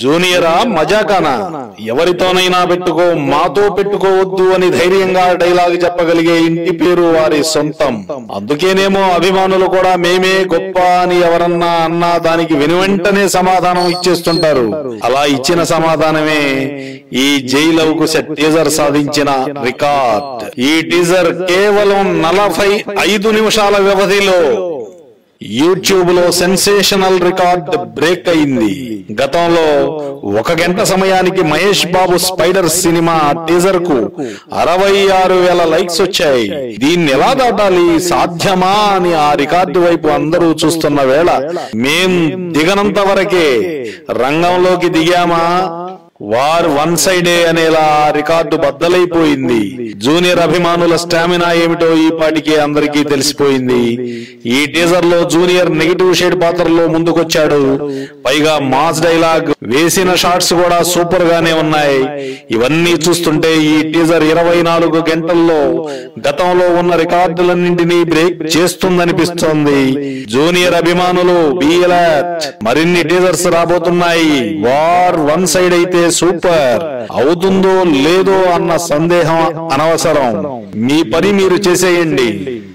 జూనియరా మజాకానా? ఎవరితోనైనా పెట్టుకో మాతో పెట్టుకోవద్దు అని ధైర్యంగా డైలాగ్ చెప్పగలిగే ఇంటి పేరు వారి సొంతం. అందుకేనేమో అభిమానులు కూడా మేమే గొప్ప అని ఎవరన్నా అన్నా దానికి వెనువెంటనే సమాధానం ఇచ్చేస్తుంటారు. అలా ఇచ్చిన సమాధానమే ఈ జైలవ్కు సెట్ టీజర్ సాధించిన రికార్డ్. ఈ టీజర్ కేవలం నలభై ఐదు నిమిషాల వ్యవధిలో యూట్యూబ్లో సెన్సేషనల్ రికార్డ్ బ్రేక్ అయింది. గతంలో ఒక గంట సమయానికి మహేష్ బాబు స్పైడర్ సినిమా టీజర్కు అరవై ఆరు వేల లైక్స్ వచ్చాయి. దీన్ని ఎలా దాటాలి? సాధ్యమా అని ఆ రికార్డు వైపు అందరూ చూస్తున్న వేళ మేం దిగనంత వరకే రంగంలోకి దిగామా? వార్ వన్ సైడే అనేలా రికార్డు బద్దలైపోయింది. జూనియర్ అభిమానుల స్టామినా ఏమిటో ఈ పాటికే అందరికీ తెలిసిపోయింది. ఈ టీజర్లో జూనియర్ నెగిటివ్ షేడ్ పాత్రలో ముందుకొచ్చాడు. పైగా మాస్ డైలాగ్ వేసిన షాట్స్ కూడా సూపర్ గానే ఉన్నాయి. ఇవన్నీ చూస్తుంటే ఈ టీజర్ ఇరవై నాలుగు గంటల్లో గతంలో ఉన్న రికార్డులన్నింటినీ బ్రేక్ చేస్తుందనిపిస్తోంది. జూనియర్ అభిమానులు బీ మరిన్ని టీజర్స్ రాబోతున్నాయి. వార్ వన్ సైడ్ అయితే సూపర్. అవుతుందో లేదో అన్న సందేహం అనవసరం. మీ పని మీరు చేసేయండి.